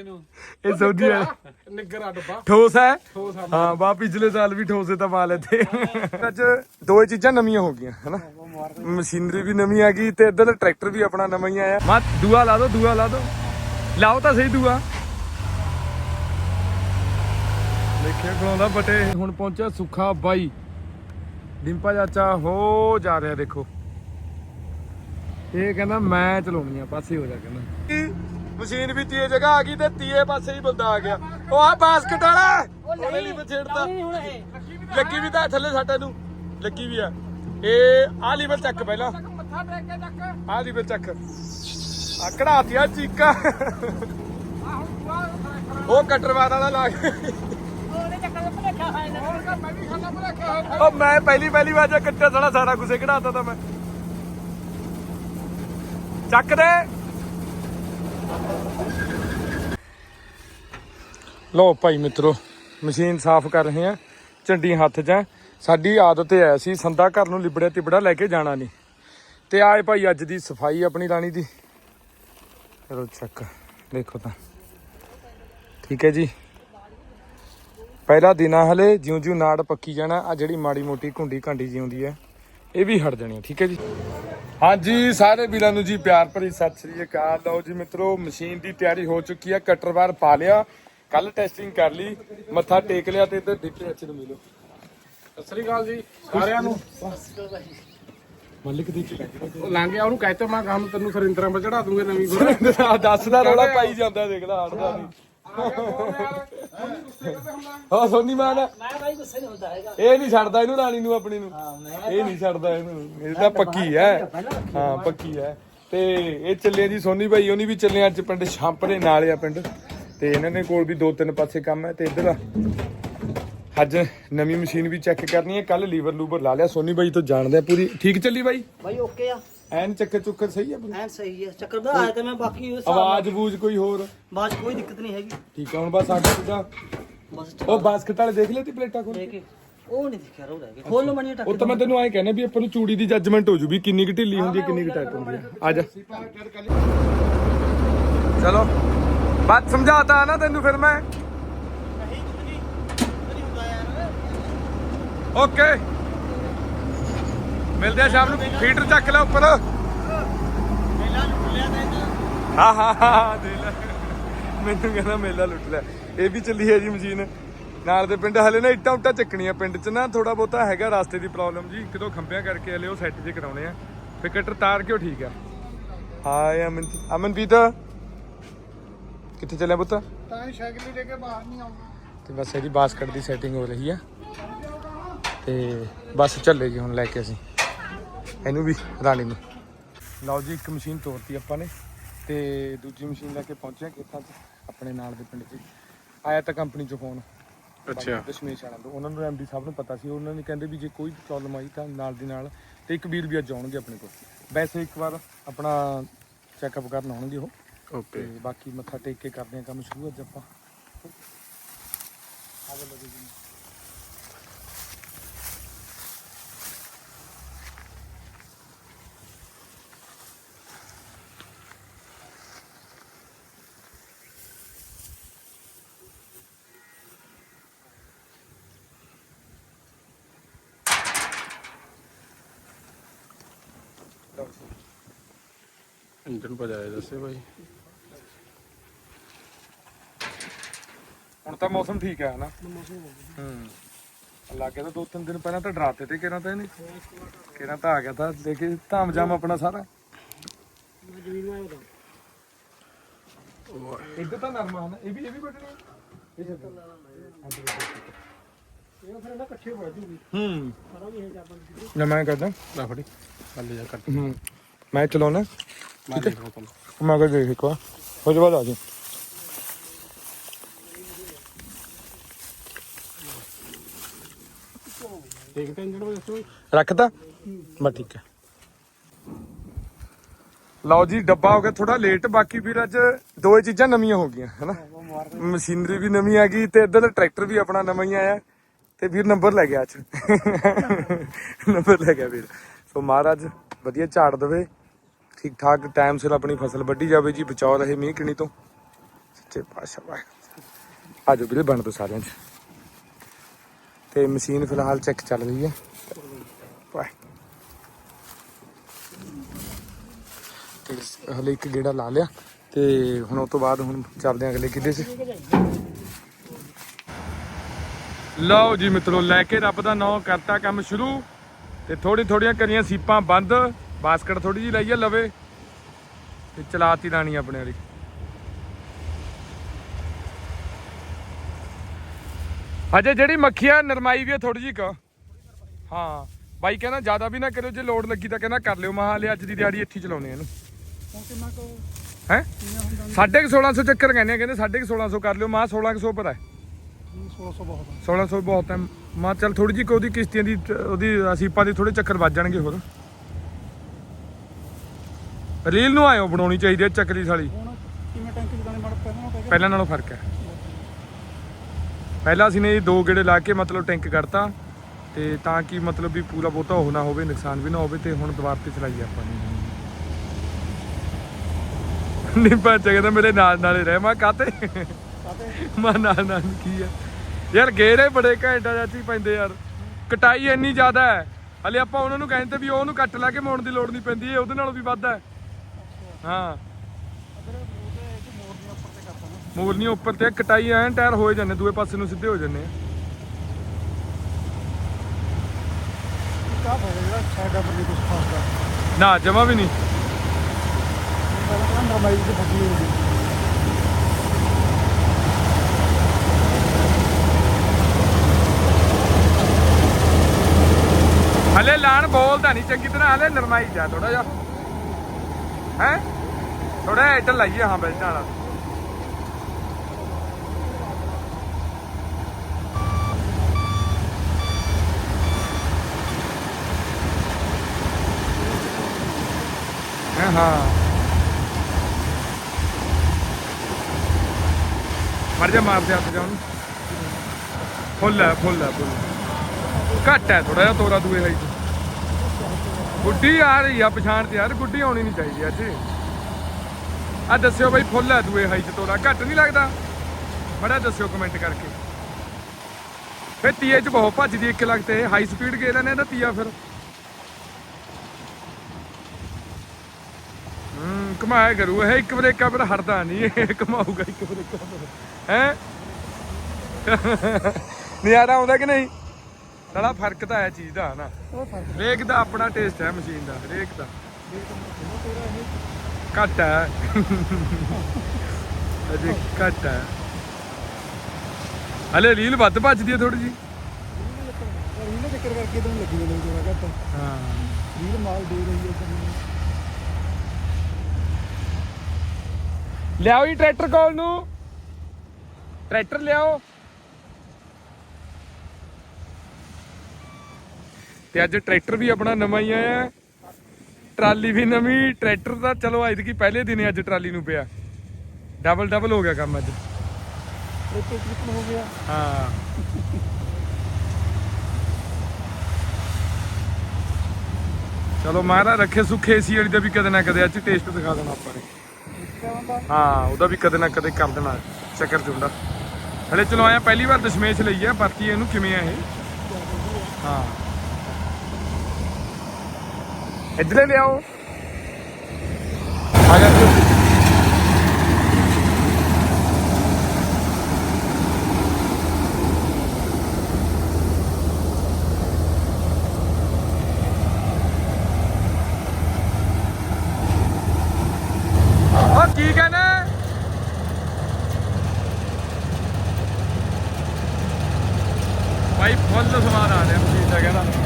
ਇਹ ਸੌਦੀ ਵਾਲਾ ਨਿੱਗਰ ਆ ਡੱਬਾ। ਠੋਸ ਹੈ ਆ। ਹਾਂ ਬਾ ਪਿਛਲੇ ਸਾਲ ਵੀ ਠੋਸੇ ਤਾਂ ਪਾ ਲੈਤੇ। ਅੱਜ ਦੋ ਚੀਜ਼ਾਂ ਨਵੀਆਂ ਹੋ ਗਈਆਂ ਹਨਾ? ਮਸ਼ੀਨਰੀ ਵੀ ਨਵੀਂ ਆ ਗਈ ਤੇ ਇੱਧਰ ਟਰੈਕਟਰ ਵੀ ਆਪਣਾ ਨਵਾਂ ਹੀ ਆਇਆ। ਮਾ ਦੂਆ ਲਾ ਦੋ ਦੂਆ ਲਾ ਦੋ। ਲਾਓ ਤਾਂ ਸਹੀ ਦੂਆ। ਦੇਖਿਆ ਖਲਾਉਂਦਾ ਬਟੇ ਹੁਣ ਪਹੁੰਚਿਆ ਸੁੱਖਾ ਬਾਈ। ਡਿੰਪਾ ਚਾਚਾ ਹੋ ਜਾ ਰਿਹਾ ਦੇਖੋ। ਇਹ ਕਹਿੰਦਾ ਮੈਂ ਚਲਾਉਣੀ ਆ ਪਾਸੇ ਹੋ ਜਾ ਕਹਿੰਦਾ। ਮਸ਼ੀਨ ਵੀ ਤੀਏ ਜਗ੍ਹਾ ਆ ਗਈ ਤੇ ਤੀਏ ਪਾਸੇ ਹੀ ਬੰਦਾ ਆ ਗਿਆ। ਉਹ ਆ ਬਾਸਕਟ ਵਾਲਾ। ਉਹਨੇ ਨਹੀਂ ਪਛੇੜਦਾ ਲੱਗੀ ਵੀ ਤਾਂ ਥੱਲੇ ਸਾਟੇ ਨੂੰ ਲੱਗੀ ਵੀ ਆ। ਇਹ ਆ ਲੀਵਰ ਚੱਕ ਪਹਿਲਾਂ। ਮੱਥਾ ਟੇਕ ਕੇ ਚੱਕ। ਆ ਲੀਵਰ ਚੱਕ। ਆ ਕਢਾਤੀਆ ਚੀਕਾ। ਉਹ ਕਟਰਵਾਰ ਵਾਲਾ ਲਾ ਕੇ। ਉਹ ਮੈਂ ਪਹਿਲੀ ਪਹਿਲੀ ਵਾਰ ਜੇ ਕੱਟਿਆ ਸਾਲਾ ਸਾਰਾ ਕੁਝ ਕਢਾਤਾ ਤਾਂ ਮੈਂ। ਚੱਕ ਦੇ। ਲੋ ਭਾਈ ਮਿੱਤਰੋ, ਮਸ਼ੀਨ ਸਾਫ਼ ਕਰ ਰਹੇ ਆ ਝੰਡੀ ਹੱਥ 'ਚ ਸਾਡੀ ਆਦਤ ਹੈ ਸੀ ਸੰਦਾ ਘਰ ਨੂੰ ਲਿਬੜਿਆ ਤਿਬੜਾ ਲੈ ਕੇ ਜਾਣਾ ਨਹੀਂ। ਤੇ ਆਏ ਭਾਈ ਅੱਜ ਦੀ ਸਫ਼ਾਈ ਆਪਣੀ ਰਾਣੀ ਦੀ। ਚਲੋ ਚੱਕ ਦੇਖੋ ਤਾਂ। ਠੀਕ ਹੈ ਜੀ। ਪਹਿਲਾ ਦਿਨ ਆ ਹਲੇ ਜਿਉਂ ਜਿਉਂ ਨਾੜ ਪੱਕੀ ਜਾਣਾ ਆ ਜਿਹੜੀ ਮਾੜੀ ਮੋਟੀ ਘੁੰਡੀ ਘਾਂਡੀ ਜਿਉਂਦੀ ਹੈ। ਇਹ ਵੀ ਹਟ ਜਾਣੀ ਹੈ, ਠੀਕ ਹੈ ਜੀ? ਹਾਂਜੀ ਸਾਰੇ ਵੀਰਾਂ ਨੂੰ ਜੀ ਪਿਆਰ ਭਰੀ ਸਤਿ ਸ੍ਰੀ ਅਕਾਲ। ਲਓ ਜੀ ਮਿੱਤਰੋ ਮਸ਼ੀਨ ਦੀ ਤਿਆਰੀ ਹੋ ਚੁੱਕੀ ਹੈ ਕਟਰ ਬਾਰ ਪਾ ਲਿਆ। ਕੱਲ ਟੈਸਟਿੰਗ ਕਰ ਲਈ ਮੱਥਾ ਟੇਕ ਲਿਆ ਤੇ ਇੱਧਰ ਡਿੱਪੇ ਅੱਛੇ ਨੂੰ ਮਿਲੋ। ਸਤਿ ਸ੍ਰੀ ਅਕਾਲ ਜੀ ਸਾਰਿਆਂ ਨੂੰ। ਮਲਿਕ ਦੀ ਉਹ ਲੰਘ ਗਿਆ ਉਹਨੂੰ ਕਹਿਤੇ ਮੈਂ ਕੰਮ ਤੈਨੂੰ ਸਰਿੰਦਰਾਂ 'ਤੇ ਚੜਾ ਦੂੰਗੇ ਨਵੀਂ ਗੁਰ ਦੱਸ ਦਾ ਰੌਲਾ ਪਾਈ ਜਾਂਦਾ ਦੇਖ ਲੈ ਹਟਦਾ ਨਹੀਂ ਹਾਂ ਸੋਨੀ ਮਾਨ। ਮੈਂ ਬਾਈ ਗੁੱਸੇ ਨਹੀਂ ਹੁੰਦਾ ਹੈਗਾ ਇਹ ਨਹੀਂ ਛੱਡਦਾ ਇਹਨੂੰ ਰਾਣੀ ਨੂੰ ਆਪਣੀ ਨੂੰ। ਇਹ ਨਹੀਂ ਛੱਡਦਾ ਇਹਨੂੰ। ਇਹ ਤਾਂ ਪੱਕੀ ਹੈ। ਹਾਂ ਪੱਕੀ ਹੈ। ਤੇ ਇਹ ਚੱਲੇ ਜੀ ਸੋਨੀ ਭਾਈ ਉਹਨੀ ਵੀ ਚੱਲੇ ਅੱਜ ਪਿੰਡ ਛਾਂਪਰੇ ਨਾਲ ਆ ਪਿੰਡ। ਤੇ ਇਹਨਾਂ ਨੇ ਕੋਲ ਵੀ ਦੋ ਤਿੰਨ ਪਾਸੇ ਕੰਮ ਹੈ। ਤੇ ਇੱਧਰ ਅੱਜ ਨਵੀਂ ਮਸ਼ੀਨ ਵੀ ਚੈੱਕ ਕਰਨੀ ਹੈ। ਕੱਲ ਲੀਵਰ ਲੂਵਰ ਲਾ ਲਿਆ। ਸੋਨੀ ਭਾਈ ਤੋਂ ਜਾਣਦੇ ਆ ਪੂਰੀ। ਠੀਕ ਚੱਲੀ ਬਾਈ? ਬਾਈ ਓਕੇ ਆ। ਐਨ ਚੱਕਰ ਚੁੱਕਰ ਸਹੀ ਹੈ ਆਪਣੀ? ਐਨ ਸਹੀ ਹੈ ਚੱਕਰ ਦਾ ਆਇਆ ਤੇ ਮੈਂ ਬਾਕੀ ਉਸ ਆਵਾਜ਼ ਬੂਝ ਕੋਈ ਹੋਰ? ਬਾਅਦ 'ਚ ਕੋਈ ਦਿੱਕਤ ਨਹੀਂ ਹੈਗੀ। ਠੀਕ ਹੈ ਹੁਣ ਬਸ ਸਾਡਾ ਸਿੱਧਾ। ਬਸ ਉਹ ਬਾਸਕਟ ਵਾਲੇ ਦੇਖ ਲਿਆ ਤੀ ਪਲੇਟਾਂ ਖੋਲ ਦੇ ਕੇ? ਕੇ ਉਹ ਨਹੀਂ ਦਿਖਿਆ ਰੋ ਰਹਿ ਗਿਆ ਖੋਲ ਲੋ ਮਣੀ ਟੱਕ ਉਹ ਤਾਂ ਮੈਂ ਤੈਨੂੰ ਐਂ ਕਹਿੰਦਾ ਵੀ ਆਪਾਂ ਨੂੰ ਚੂੜੀ ਦੀ ਜੱਜਮੈਂਟ ਹੋ ਜੂ ਵੀ ਕਿੰਨੀ ਕੁ ਢਿੱਲੀ ਹੁੰਦੀ ਹੈ ਕਿੰਨੀ ਕੁ ਟਾਈਟ ਹੁੰਦੀ ਹੈ ਆ ਜਾ। ਚਲੋ ਬਾਤ ਸਮਝਾਤਾ ਨਾ ਤੈਨੂੰ ਫਿਰ ਮੈਂ। ਓਕੇ। ਮਿਲਦੇ ਆ ਸ਼ਾਮ ਨੂੰ। ਫੀਟਰ ਚੱਕ ਲੈ ਉੱਪਰ। ਹਾਂ ਹਾਂ ਹਾਂ ਦੇ ਲੈ। ਮੈਨੂੰ ਕਹਿੰਦਾ ਮੇਲਾ ਲੁੱਟ ਲਿਆ ਇਹ ਵੀ ਚੱਲੀ ਹੈ ਜੀ ਮਸ਼ੀਨ। ਨਾਲ ਦੇ ਪਿੰਡ ਹਲੇ ਨਾ ਇੱਟਾਂ ਉੱਟਾਂ ਚੱਕਣੀਆਂ ਪਿੰਡ 'ਚ ਨਾ ਥੋੜਾ ਬਹੁਤਾ ਹੈਗਾ ਰਸਤੇ ਦੀ ਪ੍ਰੋਬਲਮ ਜੀ। ਇੱਕ ਦੋ ਖੰਭਿਆਂ ਕਰਕੇ ਹਲੇ ਉਹ ਸੈੱਟ ਜੇ ਕਰਾਉਣੇ ਆ। ਫਿਰ ਕਟਰ ਤਾਰ ਕਿਉਂ ਠੀਕ ਆ। ਹਾਏ ਅਮਨ ਅਮਨਪ੍ਰੀਤ। ਕਿੱਥੇ ਚੱਲਿਆ ਪੁੱਤ? ਤਾਂ ਹੀ ਲੈ ਕੇ ਬਾਹਰ ਨਹੀਂ ਆਉਂਦਾ। ਤੇ ਬਸ ਇਹਦੀ ਬਾਸਕਟ ਦੀ ਸੈਟਿੰਗ ਹੋ ਰਹੀ ਆ। ਤੇ ਬਸ ਚੱਲੇ ਜੀ ਹੁਣ ਲੈ ਕੇ ਅਸੀਂ। ਇਹਨੂੰ ਵੀ ਰਾਣੀ ਨੂੰ। ਲਓ ਜੀ ਇੱਕ ਮਸ਼ੀਨ ਤੋਰਤੀ ਆਪਾਂ ਨੇ ਤੇ ਦੂਜੀ ਮਸ਼ੀਨ ਲੈ ਕੇ ਪਹੁੰਚੇ ਹਾਂ ਖੇਤਾਂ 'ਚ ਆਪਣੇ ਨਾਲ ਦੇ ਪਿੰਡ 'ਚ। ਆਇਆ ਤਾਂ ਕੰਪਨੀ 'ਚੋਂ ਫੋਨ ਅੱਛਾ। ਦਸ਼ਮੇਸ਼ ਵਾਲਿਆਂ ਤੋਂ। ਉਹਨਾਂ ਨੂੰ ਐਮਡੀ ਸਾਹਿਬ ਨੂੰ ਪਤਾ ਸੀ। ਉਹਨਾਂ ਨੇ ਕਹਿੰਦੇ ਵੀ ਜੇ ਕੋਈ ਪ੍ਰੋਬਲਮ ਆਈ ਤਾਂ ਨਾਲ ਦੀ ਨਾਲ ਤੇ ਇੱਕ ਵੀਰ ਵੀ ਅੱਜ ਆਉਣਗੇ ਆਪਣੇ ਕੋਲ। ਵੈਸੇ ਇੱਕ ਵਾਰ ਆਪਣਾ ਚੈੱਕਅਪ ਕਰਨ ਆਉਣਗੇ ਉਹ। ਤੇ ਬਾਕੀ ਮੱਥਾ ਟੇਕ ਕੇ ਕਰਦੇ ਹਾਂ ਕੰਮ ਸ਼ੁਰੂ ਅੱਜ ਆਪਾਂ। ਇੰਜਨ ਭਜਾਇਆ ਦੱਸੇ ਬਾਈ। ਹੁਣ ਤਾਂ ਮੌਸਮ ਠੀਕ ਹੈ ਨਾ ਹੂੰ। ਲੱਗੇ ਤਾਂ ਦੋ ਤਿੰਨ ਦਿਨ ਪਹਿਲਾਂ ਤਾਂ ਡਰਾਤੇ ਤੇ ਕਿਹਨਾਂ ਤਾਂ ਇਹਨੇ ਕਿਹਨਾਂ ਤਾਂ ਆ ਗਿਆ ਤਾਂ ਦੇਖੇ ਧਾਮ ਜਾਮ ਆਪਣਾ ਸਾਰਾ। ਇੱਧਰ ਤਾਂ ਨਰਮਾ ਹੈ ਇਹ ਵੀ ਇਹ ਵੀ ਕੱਟਣੀ ਹੈ। ਇਹ ਛੱਡ। ਇਹ ਫਿਰ ਨਾ ਇਕੱਠੇ ਵੜ ਜੂਗੀ। ਹੂੰ। ਸਾਰਾ ਵੀ ਇਹ ਜਾਪਣ ਨਾ ਮੈਂ ਕਰਦਾ। ਲੈ ਫੜੀ। ਕੱਲ ਜਾ ਕੱਟ। ਹੂੰ। ਮੈਂ ਚਲਾਉਣਾ ਮਾਰ ਦੇ ਹੁਕਮ ਮੈਂ ਕਰ ਦੇਖ ਇੱਕ ਵਾਰ ਹੋ ਜਾ ਬਾਅਦ ਆ ਜੀ ਦੇਖ ਤਾਂ ਦੱਸੋ ਰੱਖਦਾ ਬਸ ਠੀਕ ਹੈ ਲਓ ਜੀ ਡੱਬਾ ਹੋ ਗਿਆ ਥੋੜਾ ਲੇਟ ਬਾਕੀ ਵੀਰ ਅੱਜ ਦੋ ਚੀਜ਼ਾਂ ਨਵੀਆਂ ਹੋ ਗਈਆਂ ਹਨਾ ਮਸ਼ੀਨਰੀ ਵੀ ਨਵੀਂ ਆ ਗਈ ਤੇ ਇੱਧਰ ਟਰੈਕਟਰ ਵੀ ਆਪਣਾ ਨਵਾਂ ਹੀ ਆਇਆ ਤੇ ਵੀਰ ਨੰਬਰ ਲੈ ਗਿਆ ਅੱਜ ਨੰਬਰ ਲੈ ਗਿਆ ਵੀਰ ਸੋ ਮਹਾਰਾਜ ਵਧੀਆ ਝਾੜ ਦੇਵੇ। ਠੀਕ ਠਾਕ ਟਾਈਮ ਸਿਰ ਆਪਣੀ ਫਸਲ ਵੱਢੀ ਜਾਵੇ ਜੀ, ਬਚਾਓ ਰਹੇ ਮੀਂਹ ਕਿਣੀ ਤੋਂ। ਸੱਚੇ ਪਾਸ਼ਾ ਵਾਹਿਗੁਰੂ। ਆਜੋ ਵੀਰੇ, ਬਣ ਦੋ ਸਾਰਿਆਂ ਚ। ਤੇ ਮਸ਼ੀਨ ਫਿਲਹਾਲ ਚੈੱਕ ਚੱਲ ਰਹੀ ਹੈ। ਤੇ ਹਲੇ ਇੱਕ ਗੇੜਾ ਲਾ ਲਿਆ। ਤੇ ਹੁਣ ਉਸ ਤੋਂ ਬਾਅਦ ਹੁਣ ਚੱਲਦੇ ਹਾਂ ਅਗਲੇ ਕਿੱਡੇ 'ਚ। ਲਓ ਜੀ ਮਿੱਤਰੋ, ਲੈ ਕੇ ਰੱਬ ਦਾ ਨਾਮ ਕਰਤਾ ਕੰਮ ਸ਼ੁਰੂ। ਤੇ ਥੋੜੀ ਥੋੜੀਆਂ ਕਰੀਆਂ ਸੀਪਾਂ ਬੰਦ। ਬਾਸਕਟ ਥੋੜੀ ਜੀ ਲਈਏ ਲਵੇ ਤੇ ਚਲਾਤੀ ਰਾਣੀ ਆਪਣੇ ਵਾਲੀ। ਅਜੇ ਜਿਹੜੀ ਮੱਖੀ ਆ ਨਰਮਾਈ ਵੀ ਥੋੜੀ ਜੀ ਕ। ਹਾਂ ਬਾਈ ਕਹਿੰਦਾ ਜ਼ਿਆਦਾ ਵੀ ਨਾ ਕਰਿਓ ਜੇ ਲੋਡ ਲੱਗੀ ਤਾਂ ਕਹਿੰਦਾ ਕਰ ਲਿਓ। ਮਹਾ ਹਲੇ ਅੱਜ ਦੀ ਦਿਹਾੜੀ ਇੱਥੇ ਚਲਾਉਣੇ ਇਹਨੂੰ। ਹੈ? 1650 ਚੱਕਰ ਕਹਿੰਦੇ ਆ ਕਹਿੰਦੇ 1650 ਕਰ ਲਿਓ। ਮਹਾ 1600 ਪਰ ਹੈ। 1600 ਬਹੁਤ ਹੈ। ਮਾ ਚੱਲ ਥੋੜੀ ਜੀ ਉਹਦੀ ਕਿਸ਼ਤੀਆਂ ਦੀ ਉਹਦੀ ਸੀਪਾਂ ਦੀ ਥੋੜੇ ਚੱਕਰ ਵੱਜ ਜਾਣਗੇ ਹੋਰ। ਰੀਲ ਨੂੰ ਆਇਓ ਬਣਾਉਣੀ ਚਾਹੀਦੀ ਹੈ ਚੱਕਰੀ ਸਾਲੀ। ਕਿਵੇਂ ਟੈਂਕੀ ਦੁਕਾਨੇ ਮੜ ਪਹਿਲਾਂ ਨਾਲੋਂ ਫ਼ਰਕ ਹੈ। ਪਹਿਲਾਂ ਅਸੀਂ ਨੇ ਇਹ ਦੋ ਗੇੜੇ ਲਾ ਕੇ ਮਤਲਬ ਟੈਂਕ ਕਰਤਾ ਤੇ ਤਾਂ ਕਿ ਮਤਲਬ ਵੀ ਪੂਰਾ ਬਹੁਤਾ ਉਹ ਨਾ ਹੋਵੇ ਨੁਕਸਾਨ ਵੀ ਨਾ ਹੋਵੇ ਤੇ ਹੁਣ ਦੁਬਾਰ ਤੇ ਚਲਾਈਏ ਆਪਾਂ। ਨੇ ਨਹੀਂ ਬੱਚ ਕਹਿੰਦਾ ਮੇਰੇ ਨਾਲ ਨਾਲੇ ਰਹਿ ਮੈਂ ਕਾਤੇ ਮੈਂ ਨਾਲ ਨਾਲ ਕੀ ਹੈ? ਯਾਰ ਗੇੜੇ ਬੜੇ ਘੈਂਟਾ ਚਾਚੀ ਪੈਂਦੇ ਯਾਰ। ਕਟਾਈ ਇੰਨੀ ਜ਼ਿਆਦਾ ਹੈ। ਹਲੇ ਆਪਾਂ ਉਹਨਾਂ ਨੂੰ ਕਹਿੰਦੇ ਵੀ ਉਹਨੂੰ ਕੱਟ ਲਾ ਕੇ ਮੋੜਨ ਦੀ ਲੋੜ ਨਹੀਂ ਪੈਂਦੀ ਇਹ ਉਹਦੇ ਨਾਲੋਂ ਵੀ ਵੱਧ ਹੈ। ਹਾਂ। ਨਹੀਂ ਉੱਪਰ ਤੇ ਕਟਾਈ ਐਂ ਟਾਇਰ ਹੋਏ ਜਾਂਦੇ ਦੂਏ ਪਾਸੇ ਨੂੰ ਸਿੱਧੇ ਹੋ ਜਾਂਦੇ ਕੁਝ ਨਾ ਜਮਾ ਵੀ ਨਹੀਂ ਨਰਮਾਈ ਦੀ ਹਲੇ ਲਾਣ ਬੋਲਦਾ ਨਹੀਂ ਚੰਗੀ ਤਰ੍ਹਾਂ ਹਲੇ ਨਰਮਾਈ ਜਾ ਥੋੜਾ ਜਿਹਾ। ਹੈ? ਥੋੜਾ ਇੱਧਰ ਲਾਈਏ ਹਾਂ ਬੈਠਣ ਵਾਲਾ। ਹਾਂ ਮਰ ਜਾ, ਮਾਰ ਦੇ ਹੱਥ ਜਾ ਉਹਨੂੰ। ਫੁੱਲ ਹੈ ਫੁੱਲ ਹੈ, ਫੁੱਲ ਘੱਟ ਹੈ ਥੋੜਾ ਜਿਹਾ ਤੋਰਾ ਦੂਏ ਹਾਈ ਗੁੱਡੀ ਆ ਰਹੀ ਆ ਪਛਾਣ ਤੇ ਯਾਰ, ਗੁੱਡੀ ਆਉਣੀ ਨਹੀਂ ਚਾਹੀਦੀ ਅੱਜ। ਆ ਦੱਸਿਓ ਬਈ, ਫੁੱਲ ਹੈ ਦੂਏ ਹਾਈ ਚ ਤੋਰਾ, ਘੱਟ ਨਹੀਂ ਲੱਗਦਾ? ਬੜਾ ਦੱਸਿਓ ਕਮੈਂਟ ਕਰਕੇ। ਫੇ ਤੀਏ ਚ ਬਹੁਤ ਭੱਜਦੀ ਇੱਕ ਲੱਗ ਤੇ, ਹਾਈ ਸਪੀਡ ਗੇ ਲੈਣੇ ਇਹਦਾ ਤੀਆ ਫਿਰ। ਹੂੰ ਕਮਾਇਆ ਕਰੂ, ਇਹ ਇੱਕ ਬ੍ਰੇਕਾ ਪਰ ਹਟਦਾ ਨਹੀਂ, ਇਹ ਕਮਾਊਗਾ ਇੱਕ ਬ੍ਰੇਕਾ ਪਰ ਹੈ? ਨਜ਼ਾਰਾ ਆਉਂਦਾ ਕਿ ਨਹੀਂ? ਸਾਲਾ ਫ਼ਰਕ ਤਾਂ ਹੈ ਚੀਜ਼ ਦਾ ਨਾ। ਉਹ ਫ਼ਰਕ ਦਾ ਆਪਣਾ ਟੇਸਟ ਹੈ ਮਸ਼ੀਨ ਦਾ ਹਰੇਕ ਦਾ। ਘੱਟ ਹੈ। ਅਜੇ ਘੱਟ ਹੈ। ਹਲੇ ਰੀਲ ਵੱਧ ਭੱਜਦੀ ਹੈ ਥੋੜੀ ਜੀ ਰੀਲ ਦੇ ਚੱਕਰ ਕਰਕੇ ਤਾਂ ਲੱਗੀ ਜਾਂਦੀ ਜੋਰਾ ਘੱਟ ਹਾਂ। ਰੀਲ ਮਾਲ ਦੇ ਰਹੀ ਹੈ ਤਾਂ ਲਿਆਓ ਜੀ ਟਰੈਕਟਰ ਕੋਲ ਨੂੰ। ਟਰੈਕਟਰ ਲਿਆਓ। ਤੇ ਅੱਜ ਟਰੈਕਟਰ ਵੀ ਆਪਣਾ ਨਵਾਂ ਹੀ ਆਇਆ ਟਰਾਲੀ ਵੀ ਨਵੀਂ, ਟਰੈਕਟਰ ਦਾ ਚਲੋ ਅੱਜ ਕੀ ਪਹਿਲੇ ਦਿਨ ਅੱਜ ਟਰਾਲੀ ਨੂੰ ਪਿਆ। ਡਬਲ ਡਬਲ ਹੋ ਗਿਆ ਕੰਮ ਅੱਜ। ਟ੍ਰਿਪ ਟ੍ਰਿਪ ਹੋ। ਗਿਆ ਹਾਂ ਚਲੋ ਮਹਾਰਾਜ ਰੱਖੇ ਸੁੱਖੇ ਏਸੀ ਵਾਲੀ ਦਾ ਵੀ ਕਦੇ ਨਾ ਕਦੇ ਅੱਜ ਟੇਸਟ ਦਿਖਾ ਦੇਣਾ ਆਪਾਂ ਨੇ। ਹਾਂ, ਉਹਦਾ ਵੀ ਕਦੇ ਨਾ ਕਦੇ ਕਰ ਦੇਣਾ ਚੱਕਰ ਚੁੰਡਾ। ਹਲੇ ਚਲੋ ਆਇਆ, ਪਹਿਲੀ ਵਾਰ ਦਸ਼ਮੇਸ਼ ਲਈ ਆ ਬਾਕੀ ਇਹਨੂੰ ਕਿਵੇਂ ਆ ਇਹ? ਹਾਂ। ਇੱਧਰੇ ਲਿਆਓ। ਆ ਜਾ। ਕੀ ਕਹਿੰਦਾ ਭਾਈ ਫੁੱਲ ਸਵਾਦ ਆ ਰਿਹਾ ਮਸ਼ੀਨ ਦਾ ਕਹਿੰਦਾ।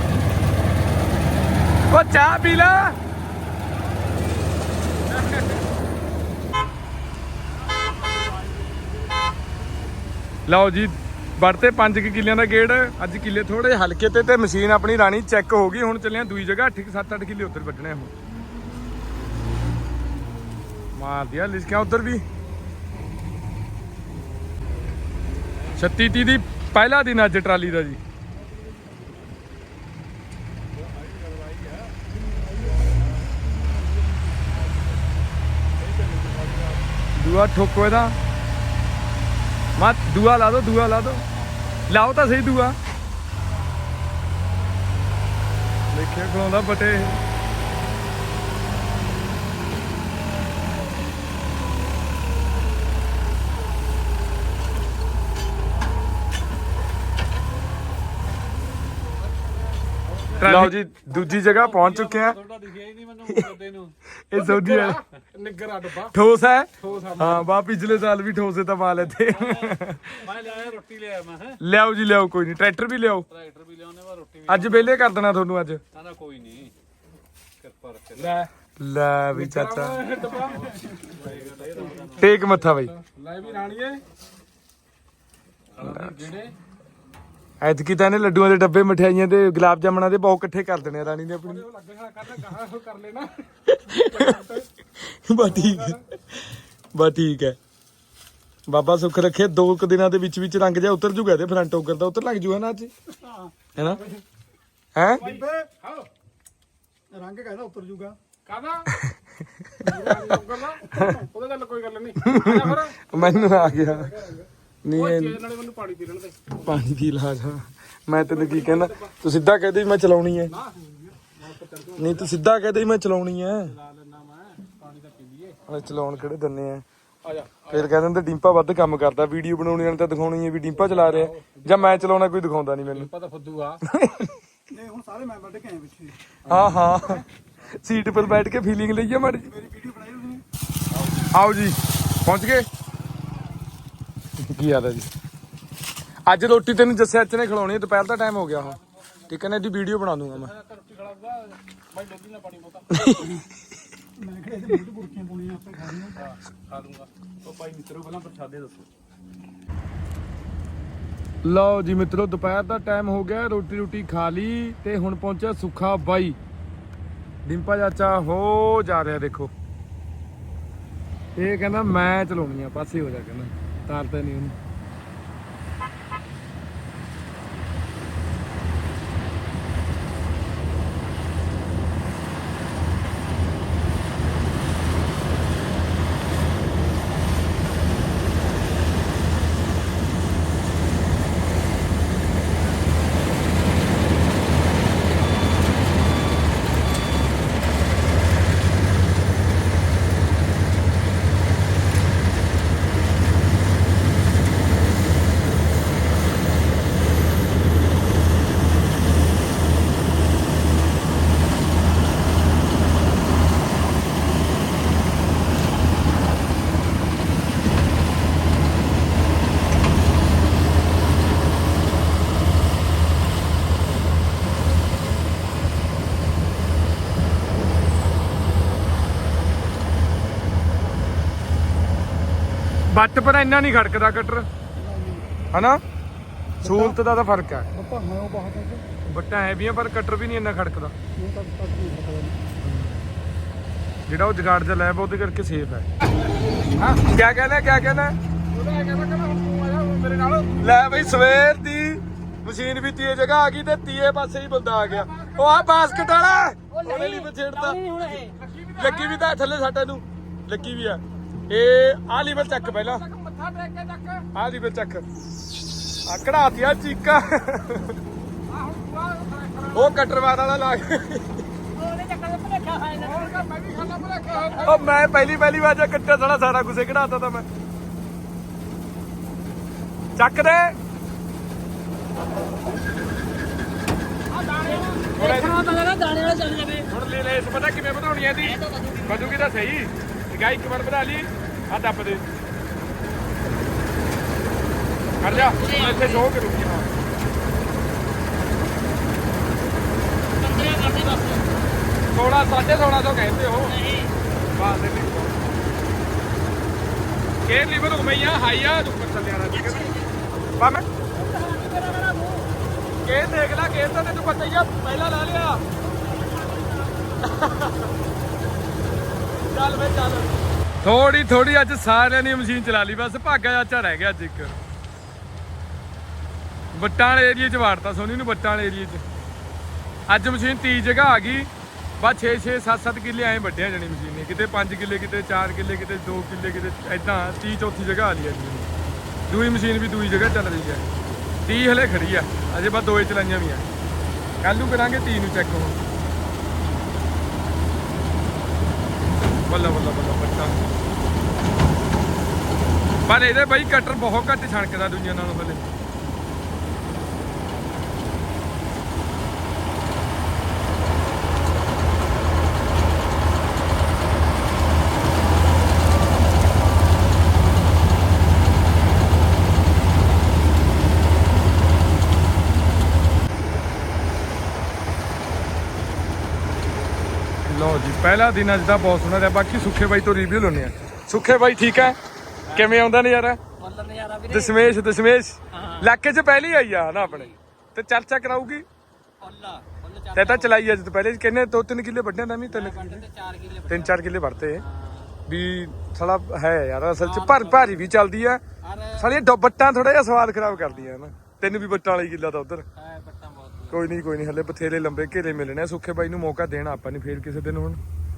ਉਹ ਚਾਹ ਪੀ ਲੈ ਲਓ ਜੀ ਵੜਤੇ 5 ਕਿੱਲਿਆਂ ਦਾ ਗੇੜ। ਅੱਜ ਕਿੱਲੇ ਥੋੜੇ ਹਲਕੇ ਤੇ ਤੇ ਮਸ਼ੀਨ ਆਪਣੀ ਰਾਣੀ ਚੈੱਕ ਹੋ ਗਈ। ਹੁਣ ਚੱਲਿਆ ਦੂਜੀ ਜਗ੍ਹਾ ਠੀਕ 7-8 ਕਿੱਲੇ ਉੱਧਰ ਵੱਢਣੇ ਆ ਹੁਣ। ਮਾਰ ਦਿਆ ਲਿਸਕਿਆ ਉਧਰ ਵੀ। 36 ਤੀਹ ਦੀ ਪਹਿਲਾ ਦਿਨ ਅੱਜ ਟਰਾਲੀ ਦਾ ਜੀ। ਦੂਆ ਠੋਕੋ ਇਹਦਾ। ਮਾ ਦੂਆ ਲਾ ਦੋ, ਦੂਆ ਲਾ ਦੋ। ਲਾਓ ਤਾਂ ਸਹੀ ਦੂਆ। ਦੇਖਿਆ ਖਲਾਉਂਦਾ ਬਟੇ ਲਓ ਜੀ ਦੂਜੀ ਜਗ੍ਹਾ ਪਹੁੰਚ ਚੁੱਕੇ ਆ। ਤੁਹਾਡਾ ਦਿਖਿਆ ਹੀ ਨਹੀਂ ਮੈਨੂੰ ਮੁੰਡੇ ਨੂੰ। ਇਹ ਸੌਦੀ ਹੈ ਨਿੱਗਰ ਡੱਬਾ। ਠੋਸ ਹੈ? ਆ। ਹਾਂ ਬਾ ਪਿਛਲੇ ਸਾਲ ਵੀ ਠੋਸੇ ਤਾਂ ਪਾ ਲੈਤੇ ਮੈਂ ਲਿਆਇਆ ਰੋਟੀ ਲਿਆਇਆ ਮੈਂ ਹੈ? ਲਿਆਓ ਜੀ ਲਿਆਓ ਕੋਈ ਨਹੀਂ। ਟਰੈਕਟਰ ਵੀ ਲਿਆਓ। ਟਰੈਕਟਰ ਵੀ ਲਿਆਉਣੇ ਵਾ ਰੋਟੀ ਵੀ ਅੱਜ ਵਿਹਲੇ ਕਰ ਦੇਣਾ ਤੁਹਾਨੂੰ ਅੱਜ। ਨਾ ਨਾ ਕੋਈ ਨਹੀਂ। ਕਿਰਪਾ ਰੱਖੇ ਲੈ ਲੈ ਵੀ ਚਾਚਾ। ਟੇਕ ਮੱਥਾ ਬਈ। ਲੈ ਵੀ ਰਾਣੀਏ। ਜਿਹੜੇ ਐਤਕੀ ਤਾਂ ਇਹਨੇ ਲੱਡੂਆਂ ਦੇ ਡੱਬੇ ਮਠਿਆਈਆਂ ਤੇ ਗੁਲਾਬ ਜਾਮਣਾ ਦੇ ਬਹੁਤ ਇਕੱਠੇ ਕਰ ਦੇਣੇ ਆ ਰਾਣੀ ਨੇ ਆਪਣੀ। ਕਰ ਲੈਣਾ ਬਾ ਠੀਕ ਹੈ। ਬਾ ਠੀਕ ਹੈ। ਬਾਬਾ ਸੁੱਖ ਰੱਖੇ ਦੋ ਕੁ ਦਿਨਾਂ ਦੇ ਵਿੱਚ ਵਿੱਚ ਰੰਗ ਜਾ ਉਤਰ ਜੂਗਾ ਤੇ ਫਰੰਟ ਓਗਰ ਦਾ ਉਤਰ ਲੱਗ ਜੂਗਾ ਨਾ ਅੱਜ। ਹੈਨਾ? ਹੈ? ਹਾਂ ਰੰਗ ਕਹਿੰਦਾ ਉੱਤਰ ਜੂਗਾ। ਕਾਦਾ ਉਹਦੇ ਨਾਲ ਕੋਈ ਗੱਲ ਨਹੀਂ। ਮੈਨੂੰ ਆ ਗਿਆ। ਨਹੀਂ ਇਹ ਚੇਰ ਨਾਲੇ ਮੈਨੂੰ ਪਾਣੀ ਪੀ ਲੈਣ ਦੇ। ਪਾਣੀ ਪੀ ਲਾ ਜਾ। ਮੈਂ ਤੈਨੂੰ ਕੀ ਕਹਿੰਦਾ ਤੂੰ ਸਿੱਧਾ ਕਹਦੇ ਵੀ ਮੈਂ ਚਲਾਉਣੀ ਹੈ ਨਹੀਂ ਤੂੰ ਸਿੱਧਾ ਕਹਦੇ ਵੀ ਮੈਂ ਚਲਾਉਣੀ ਹੈ ਲਾ ਲੈਣਾ ਮੈਂ ਪਾਣੀ ਤਾਂ ਪੀ ਲਈਏ। ਹਲੇ ਚਲਾਉਣ ਕਿਹੜੇ ਦੰਨੇ ਆ ਆ ਜਾ। ਫਿਰ ਕਹਿ ਦਿੰਦੇ ਡਿੰਪਾ ਵੱਧ ਕੰਮ ਕਰਦਾ ਵੀਡੀਓ ਬਣਾਉਣੀ ਵਾਲੇ ਤਾਂ ਦਿਖਾਉਣੀ ਹੈ ਵੀ ਡਿੰਪਾ ਚਲਾ ਰਿਹਾ। ਜਾਂ ਮੈਂ ਚਲਾਉਣਾ ਕੋਈ ਦਿਖਾਉਂਦਾ ਨਹੀਂ ਮੈਨੂੰ। ਪਤਾ ਫੁੱਦੂ ਆ। ਨਹੀਂ ਹੁਣ ਸਾਰੇ ਮੈਂਬਰ ਟਕੇ ਆਏ ਪਿੱਛੇ। ਹਾਂ ਹਾਂ। ਸੀਟ 'ਤੇ ਬੈਠ ਕੇ ਫੀਲਿੰਗ ਲਈਏ ਮਾੜੀ ਜਿਹੀ। ਮੇਰੀ ਵੀਡੀਓ ਬਣਾਈ ਤੁਸੀਂ ਆਓ ਜੀ ਪਹੁੰਚ ਗਏ? ਕੀ ਆਦਾ ਜੀ? ਅੱਜ ਰੋਟੀ ਤੈਨੂੰ ਜੱਸੇ ਅੱਚ ਨੇ ਖਿਲਾਉਣੀ ਹੈ, ਦੁਪਹਿਰ ਦਾ ਟਾਈਮ ਹੋ ਗਿਆ ਹੁਣ ਠੀਕ ਹੈ ਨਾ, ਇਹਦੀ ਵੀਡੀਓ ਬਣਾ ਦੂੰਗਾ ਮੈਂ। ਰੋਟੀ ਖੜਾਉਂਦਾ ਮੈਂ ਲੋਦੀ ਨਾ ਪਾਣੀ ਮੋਤਾ ਮੈਂ ਕਿਹਾ ਇਹਦੇ ਮੂੰਹ ਬੁਰਕੀਆਂ ਪਾਉਣੀਆਂ ਆਪੇ ਖਾਣੀਆਂ ਖਾ ਲੂੰਗਾ ਉਹ ਭਾਈ ਮਿੱਤਰੋ ਪਹਿਲਾਂ ਪ੍ਰਸ਼ਾਦੇ ਦੱਸੋ ਲਓ ਜੀ ਮਿੱਤਰੋ, ਦੁਪਹਿਰ ਦਾ ਟਾਈਮ ਹੋ ਗਿਆ, ਰੋਟੀ ਰੋਟੀ ਖਾ ਲਈ ਤੇ ਹੁਣ ਪਹੁੰਚਿਆ ਸੁੱਖਾ ਬਾਈ। ਡਿੰਪਾ ਚਾਚਾ ਹੋ ਜਾ ਰਿਹਾ, ਦੇਖੋ। ਇਹ ਕਹਿੰਦਾ, ਮੈਂ ਚਲਾਉਣੀ ਆ, ਪਾਸੇ ਹੋ ਜਾ ਕਹਿੰਦਾ। താരതമ്യം ਬੱਟ ਪਰ ਇੰਨਾ ਨਹੀਂ ਖੜਕਦਾ ਕਟਰ। ਹਨਾ? ਸਹੂਲਤ ਦਾ ਤਾਂ ਫ਼ਰਕ ਹੈ। ਉਹ ਬਹੁਤ ਹੈ ਬੱਟਾਂ ਹੈਵੀਆਂ ਪਰ ਕਟਰ ਵੀ ਨਹੀਂ ਇੰਨਾ ਖੜਕਦਾ। ਉਹ ਜਿਹੜਾ ਉਹ ਜਗਾੜ ਜਿਹਾ ਲੈਬ ਉਹਦੇ ਕਰਕੇ ਸੇਫ ਹੈ। ਹਾਂ ਕੀ ਕਹਿੰਦਾ ਕੀ ਕਹਿੰਦਾ? ਉਹਦਾ ਇਹ ਕਹਿੰਦਾ ਕਹਿੰਦਾ ਹੁਣ ਤੂੰ ਆ ਜਾ ਮੇਰੇ ਨਾਲ। ਲੈ ਬਈ ਸਵੇਰ ਦੀ ਮਸ਼ੀਨ ਵੀ ਤੀਏ ਜਗ੍ਹਾ ਆ ਗਈ ਤੇ ਤੀਏ ਪਾਸੇ ਹੀ ਬੰਦਾ ਆ ਗਿਆ। ਉਹ ਆ ਬਾਸਕਟ ਵਾਲਾ। ਉਹਨੇ ਨਹੀਂ ਇਹ। ਲੱਗੀ ਵੀ ਤਾਂ ਥੱਲੇ ਸਾਡੇ ਨੂੰ। ਲੱਗੀ ਵੀ ਆ ਇਹ ਆ ਲੀਵਰ ਚੱਕ ਪਹਿਲਾਂ। ਮੱਥਾ ਟੇਕ ਕੇ ਚੱਕ। ਆ ਲੀਵਰ ਚੱਕ ਆ ਕਢਾਤੀਆਂ ਚੀਕਾ ਆ ਪੂਰਾ ਉਹ ਕਟਰਵਾਰ ਵਾਲਾ ਲਾ ਉਹ ਮੈਂ ਪਹਿਲੀ ਪਹਿਲੀ ਵਾਰ ਜੇ ਕੱਟਿਆ ਸਾਲਾ ਸਾਰਾ ਗੁੱਸੇ ਕਢਾਤਾ ਤਾਂ ਮੈਂ। ਚੱਕ ਦੇ। ਦੇਖਣਾ ਤਾਂ ਲੱਗਾ ਦਾਣੇ ਵਾਲਾ ਚੱਲ ਜਾਵੇ। ਹੁਣ ਲੈ ਲੈ ਇਸ ਪਤਾ ਕਿਵੇਂ ਬਣਾਉਣੀ ਐ ਦੀ ਵਧੂਗੀ ਤਾਂ ਸਹੀ। ਗਾਈ ਇੱਕ ਵਾਰ ਬਣਾ ਲਈ ਆ ਦੱਬ ਦੇ। ਕਰ ਜਾ ਇੱਥੇ ਸ਼ੋਅ ਕਰੂਗੀ ਹਾਂ 15 ਕਰਦੇ ਬਸ। 16 1650 ਕਹਿੰਦੇ ਹੋ। ਨਹੀਂ। ਬਾਸ ਦੇ ਵਿੱਚ। ਕੇ ਲੀਵਰ ਘੁਮਈਆ ਹਾਈਆ ਉੱਪਰ ਚੱਲਿਆ ਰਾ ਠੀਕ ਹੈ ਪਾ ਮੈਂ ਕੇ ਦੇਖ ਲੈ ਕੇ ਤਾਂ ਤੈਨੂੰ ਪਤਾ ਹੀ ਆ ਪਹਿਲਾਂ ਲਾ ਲਿਆ। ਚੱਲ ਵੇ ਚੱਲ ਥੋੜੀ ਥੋੜੀ ਅੱਜ ਸਾਰਿਆਂ ਨੇ ਮਸ਼ੀਨ ਚਲਾ ਲਈ, ਬਸ ਭਾਗਾ ਚਾਚਾ ਰਹਿ ਗਿਆ ਅੱਜ ਇੱਕ। ਬੱਟਾਂ ਵਾਲੇ ਏਰੀਏ 'ਚ ਵਾੜਤਾ ਸੋਨੀ ਨੂੰ ਬੱਟਾਂ ਵਾਲੇ ਏਰੀਏ 'ਚ। ਅੱਜ ਮਸ਼ੀਨ 30 ਜਗ੍ਹਾ ਆ ਗਈ, ਬਸ 6 6 7 7 ਕਿੱਲੇ ਐਂ ਵੱਢਿਆ ਜਾਣੀ ਮਸ਼ੀਨ ਨੇ। ਕਿਤੇ 5 ਕਿੱਲੇ, ਕਿਤੇ 4 ਕਿੱਲੇ, ਕਿਤੇ 2 ਕਿੱਲੇ, ਕਿਤੇ ਐਦਾਂ 30 ਚੌਥੀ ਜਗ੍ਹਾ ਆ ਲਈ ਅੱਜ। ਦੂਈ ਮਸ਼ੀਨ ਵੀ ਦੂਈ ਜਗ੍ਹਾ ਚੱਲ ਰਹੀ ਹੈ। 30 ਹਲੇ ਖੜੀ ਆ, ਅਜੇ ਬਸ ਦੋਏ ਚਲਾਈਆਂ ਵੀ ਆ। ਕੱਲ ਨੂੰ ਕਰਾਂਗੇ 30 ਨੂੰ ਚੈੱਕ ਹੁਣ ਬੱਲਾ ਬੱਲਾ ਬੱਲਾ ਬੱਟਾ ਪਰ ਇਹਦੇ ਬਾਈ ਕਟਰ ਬਹੁਤ ਘੱਟ ਛਣਕਦਾ ਦੁਨੀਆ ਨਾਲੋਂ ਹਲੇ। ਲਓ ਜੀ ਪਹਿਲਾ ਦਿਨ ਅੱਜ ਦਾ ਬਹੁਤ ਸੋਹਣਾ ਰਿਹਾ ਬਾਕੀ ਸੁੱਖੇ ਬਾਈ ਤੋਂ ਰਿਵਿਊ ਲੈਣੇ ਆ ਸੁੱਖੇ ਬਾਈ ਠੀਕ ਹੈ? ਕਿਵੇਂ ਆਉਂਦਾ ਨਜ਼ਾਰਾ? ਵੀਰੇ। ਦਸ਼ਮੇਸ਼ ਦਸ਼ਮੇਸ਼? ਇਲਾਕੇ 'ਚ ਪਹਿਲੀ ਆਈ ਆ ਨਾ ਆਪਣੇ? ਤੇ ਚਰਚਾ ਕਰਾਊਗੀ? ਫੁੱਲ ਤੇ ਤਾਂ ਚਲਾਈ ਅੱਜ ਤੋਂ ਪਹਿਲੇ ਕਿੰਨੇ? ਦੋ ਤਿੰਨ ਕਿੱਲੇ ਵੱਢਿਆ ਤਾਂ ਵੀ ਤਿੰਨ ਤੇ 4 ਕਿੱਲੇ ਤਿੰਨ ਚਾਰ ਕਿੱਲੇ ਵੜਤੇ ਵੀ ਸਾਲਾ ਹੈ ਯਾਰ ਅਸਲ 'ਚ ਭਰ ਭਾਰੀ ਵੀ ਚੱਲਦੀ ਆ। ਸਾਲੀਆਂ ਬੱਟਾਂ ਥੋੜਾ ਜਿਹਾ ਸਵਾਦ ਖਰਾਬ ਕਰਦੀਆਂ ਨਾ। ਤੈਨੂੰ ਵੀ ਬੱਟਾਂ ਵਾਲੀ ਕਿੱਲਾ ਤਾਂ ਉਧਰ। ਕੋਈ ਨਹੀਂ ਕੋਈ ਨਹੀਂ ਹਲੇ ਬਥੇਰੇ ਲੰਬੇ ਘੇਰੇ ਮਿਲਣੇ ਆ। ਸੁੱਖੇ ਬਾਈ ਨੂੰ ਮੌਕਾ ਦੇਣਾ ਆਪਾਂ ਨੇ, ਫੇਰ ਕਿਸੇ ਦਿਨ ਹੁਣ।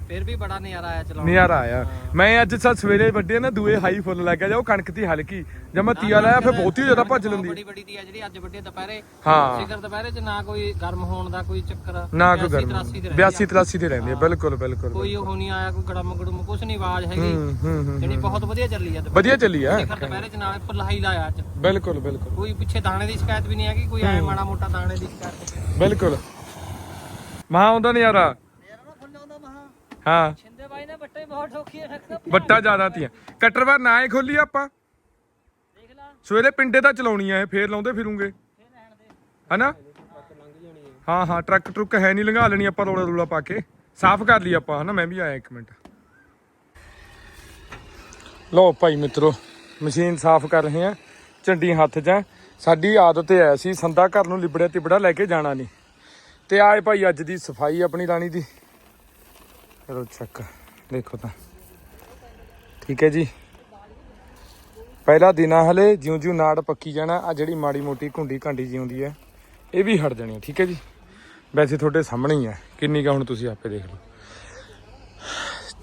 ਫਿਰ ਵੀ ਬੜਾ ਨਜ਼ਾਰਾ ਆਇਆ ਚਲਾਉਣ ਨਜ਼ਾਰਾ ਆਇਆ। ਮੈਂ ਅੱਜ ਸਾ ਸਵੇਰੇ ਵੱਡੇ ਨਾ ਦੂਏ ਹਾਈ ਫੁੱਲ ਲੱਗ ਗਿਆ ਜਾ ਉਹ ਕਣਕ ਦੀ ਹਲਕੀ। ਜਦ ਮੈਂ ਤੀਆ ਲਾਇਆ ਫਿਰ ਬਹੁਤੀ ਜ਼ਿਆਦਾ ਭੱਜ ਲੈਂਦੀ। ਬੜੀ ਬੜੀ ਦੀ ਆ ਜਿਹੜੀ ਅੱਜ ਵੱਡੇ ਦੁਪਹਿਰੇ। ਹਾਂ। ਸਿਖਰ ਦੁਪਹਿਰੇ ਚ ਨਾ ਕੋਈ ਗਰਮ ਹੋਣ ਦਾ ਕੋਈ ਚੱਕਰ ਨਾ ਕੋਈ 82 ਗਰਮ। 83 ਤੇ ਰਹਿੰਦੀ 82 83 ਤੇ ਰਹਿੰਦੀ ਹੈ। ਬਿਲਕੁਲ ਬਿਲਕੁਲ ਕੋਈ ਉਹ ਨਹੀਂ ਆਇਆ ਕੋਈ ਗੜਮ ਗੜਮ ਕੁਛ ਨਹੀਂ ਆਵਾਜ਼ ਹੈਗੀ। ਹੂੰ ਹੂੰ ਜਿਹੜੀ ਬਹੁਤ ਵਧੀਆ ਚੱਲੀ ਅੱਜ ਵਧੀਆ ਚੱਲੀ ਆ। ਸਿਖਰ ਦੁਪਹਿਰੇ ਚ ਨਾਲੇ ਪਲਾਈ ਲਾਇਆ ਅੱਜ। ਬਿਲਕੁਲ ਬਿਲਕੁਲ। ਕੋਈ ਪਿੱਛੇ ਦਾਣੇ ਦੀ ਸ਼ਿਕਾਇਤ ਵੀ ਨਹੀਂ ਹੈਗੀ ਕੋਈ ਐ ਮਾੜਾ ਮੋਟਾ ਦਾਣੇ ਦੀ ਸ਼ਿਕਾਇਤ। ਬਿਲਕੁਲ। ਮਹਾ ਆਉਂਦਾ ਨਜ਼ਾਰਾ ਯਾਰ ਨਾ ਫੁੱਲ ਆਉਂਦਾ ਮਹਾ ਹਾਂ। ਛਿੰਦੇ ਬਾਈ ਨੇ ਬੱਟੇ ਬਹੁਤ ਠੋਕੀਆਂ ਰੱਖਦਾ ਬੱਟਾ ਜ਼ਿਆਦਾ ਤੀਆਂ। ਕਟਰ ਵਾਰ ਨਾ ਹੀ ਖੋਲੀ ਆਪਾਂ। ਦੇਖ ਲੈ ਸਵੇਰੇ ਪਿੰਡੇ ਤਾਂ ਚਲਾਉਣੀ ਆ ਇਹ ਫੇਰ ਲਾਉਂਦੇ ਫਿਰੂਗੇ। ਫੇਰ ਰਹਿਣ ਦੇ ਹਨਾ? ਹਾਂ ਹਾਂ ਟਰੱਕ ਟਰੁੱਕ ਹੈ ਨਹੀਂ ਲੰਘਾ ਲੈਣੀ ਆਪਾਂ ਰੋਲਾ ਰੂਲਾ ਪਾ ਕੇ। ਸਾਫ਼ ਕਰ ਲਈ ਆਪਾਂ ਹਨਾ? ਮੈਂ ਵੀ ਆਇਆ ਇੱਕ ਮਿੰਟ। ਲਓ ਭਾਈ ਮਿੱਤਰੋ ਮਸ਼ੀਨ ਸਾਫ਼ ਕਰ ਰਹੇ ਆ ਝੰਡੀ ਹੱਥ 'ਚ। ਸਾਡੀ ਆਦਤ ਹੈ ਅਸੀਂ ਸੰਦਾ ਘਰ ਨੂੰ ਲਿਬੜਿਆ ਤਿਬੜਾ ਲੈ ਕੇ ਜਾਣਾ ਨਹੀਂ। ਤੇ ਆਏ ਭਾਈ ਅੱਜ ਦੀ ਸਫ਼ਾਈ ਆਪਣੀ ਰਾਣੀ ਦੀ। ਕਰੋ ਚੈੱਕ ਦੇਖੋ ਤਾਂ। ਠੀਕ ਹੈ ਜੀ। ਪਹਿਲਾ ਦਿਨ ਆ ਹਲੇ ਜਿਉਂ ਜਿਉਂ ਨਾੜ ਪੱਕੀ ਜਾਣਾ ਆ ਜਿਹੜੀ ਮਾੜੀ ਮੋਟੀ ਘੁੰਡੀ ਘਾਂਡੀ ਜਿਉਂਦੀ ਹੈ ਇਹ ਵੀ ਹਟ ਜਾਣੀ ਹੈ, ਠੀਕ ਹੈ ਜੀ। ਵੈਸੇ ਤੁਹਾਡੇ ਸਾਹਮਣੇ ਹੀ ਹੈ ਕਿੰਨੀ ਕਾ ਹੁਣ ਤੁਸੀਂ ਆਪੇ ਦੇਖ ਲਓ।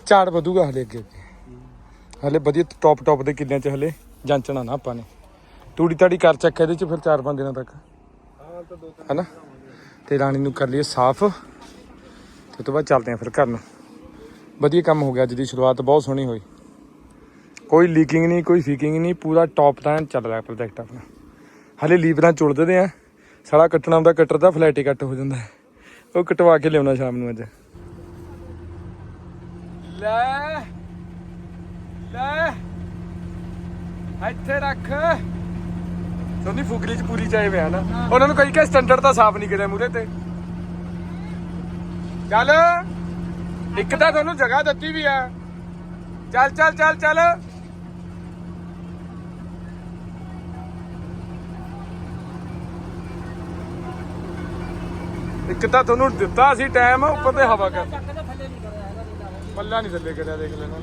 ਝਾੜ ਵਧੂਗਾ ਹਲੇ ਅੱਗੇ ਅੱਗੇ। ਹਲੇ ਵਧੀਆ ਟੌਪ ਟੌਪ ਦੇ ਕਿੱਲਿਆਂ 'ਚ ਹਲੇ ਜਾਂਚਣਾ ਨਾ ਆਪਾਂ ਨੇ। ਤੂੜੀ ਤਾੜੀ ਕਰ ਚੱਕ ਇਹਦੇ 'ਚ ਫਿਰ 4-5 ਦਿਨਾਂ ਤੱਕ। ਹਨਾ? ਤੇ ਰਾਣੀ ਨੂੰ ਕਰ ਲਈਏ ਸਾਫ਼। ਤੇ ਤੋਂ ਬਾਅਦ ਚੱਲਦੇ ਆਂ ਫਿਰ ਘਰ ਨੂੰ। ਵਧੀਆ ਕੰਮ ਹੋ ਗਿਆ ਅੱਜ ਦੀ ਸ਼ੁਰੂਆਤ ਬਹੁਤ ਸੋਹਣੀ ਹੋਈ। ਕੋਈ ਲੀਕਿੰਗ ਨਹੀਂ ਕੋਈ ਫੀਕਿੰਗ ਨਹੀਂ ਪੂਰਾ ਟੌਪ ਤਾਂ ਚੱਲ ਰਿਹਾ ਪ੍ਰੋਜੈਕਟ ਆਪਣਾ। ਹਲੇ ਲੀਵਰਾਂ ਚੁਲਦੇ ਆ ਸਾਲਾ ਕੱਟਣਾ ਹੁੰਦਾ ਕਟਰ ਦਾ ਫਲੈਟ ਹੀ ਕੱਟ ਹੋ ਜਾਂਦਾ। ਉਹ ਕਟਵਾ ਕੇ ਲਿਆਉਣਾ ਸ਼ਾਮ ਨੂੰ ਅੱਜ। ਲੈ ਲੈ ਇੱਥੇ ਰੱਖ। ਸੋਨੀ ਫੁਗਲੀ ਚ ਪੂਰੀ ਚਾਹੇ ਵਿਆ ਨਾ। ਉਹਨਾਂ ਨੂੰ ਕਈ ਕਈ ਸਟੈਂਡਰਡ ਤਾਂ ਸਾਫ਼ ਨਹੀਂ ਕਰਿਆ ਮੂਰੇ ਤੇ। ਚੱਲ। ਇੱਕ ਤਾਂ ਤੁਹਾਨੂੰ ਜਗ੍ਹਾ ਦਿੱਤੀ ਵੀ ਆ। ਚੱਲ ਚੱਲ ਚੱਲ ਚੱਲ। ਇੱਕ ਤਾਂ ਤੁਹਾਨੂੰ ਦਿੱਤਾ ਸੀ ਟਾਈਮ ਉੱਪਰ ਤੇ ਹਵਾ ਕਰ। ਪੱਲਾ ਨਹੀਂ ਥੱਲੇ ਕਰਿਆ ਦੇਖ ਲੈਣਾ